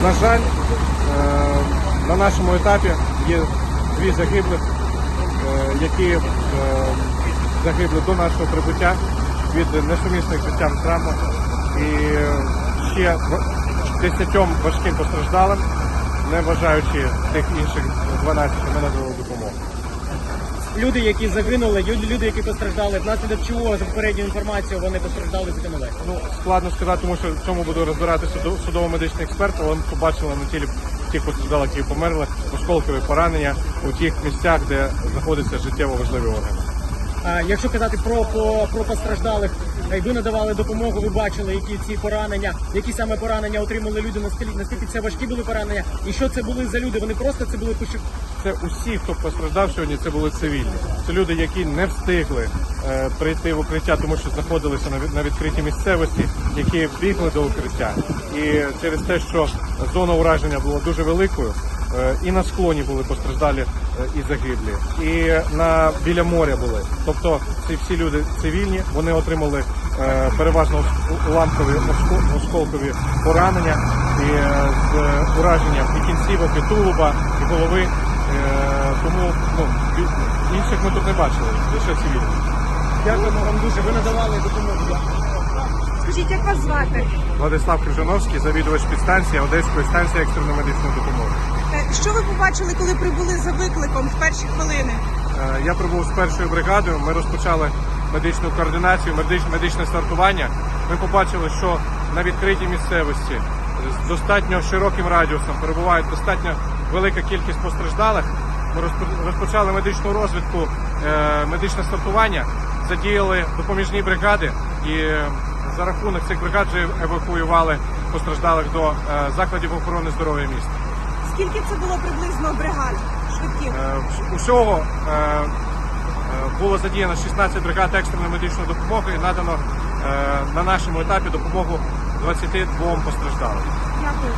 На жаль, е, на нашому етапі є дві загиблих, е, які е, загибли до нашого прибуття від несумісних життям травм. І ще десятьом важким постраждалим, не вважаючи тих інших 12, ми надали допомогу. Люди, які загинули, люди, які постраждали, внаслідок чого за попередню інформацію вони постраждали загинули. Ну, складно сказати, тому що в цьому буду розбиратися судово-медичний експерт, але ми побачили на тілі тих постраждалих, які померли, осколкові поранення у тих місцях, де знаходяться життєво важливі органи. А якщо казати про, про, про постраждалих, е, ви надавали допомогу, ви бачили, які ці поранення, які саме поранення отримали люди, наскільки, наскільки це важкі були поранення, і що це були за люди? Вони просто це були. Це усі, хто постраждав сьогодні, це були цивільні. Це люди, які не встигли е, прийти в укриття, тому що знаходилися на, на відкритій місцевості, які бігли до укриття. І через те, що зона ураження була дуже великою, е, і на склоні були постраждалі е, і загиблі, і на біля моря були. Тобто ці всі люди цивільні, вони отримали е, переважно уламкові оско- осколкові поранення і е, з ураженням і кінцівок, і тулуба, і голови. Е, тому ну, інших ми тут не бачили, лише цивільні. Дякуємо вам дуже. Ви надавали допомогу. Скажіть, як вас звати? Владислав Крижановський, завідувач підстанції Одеської станції екстреної медичної допомоги. Е, Що ви побачили, коли прибули за викликом в перші хвилини? Е, Я прибув з першою бригадою. Ми розпочали медичну координацію, медич- медичне стартування. Ми побачили, що на відкритій місцевості з достатньо широким радіусом перебуває достатньо велика кількість постраждалих. Ми розпо- розпочали медичну розвідку, е, медичне стартування, задіяли допоміжні бригади і е, за рахунок цих бригад вже евакуювали постраждалих до е, закладів охорони здоров'я міста. Скільки це було приблизно бригад швидких? Усього було задіяно 16 бригад екстреної медичної допомоги і надано на нашому етапі допомогу 22 постраждалим. Дякую.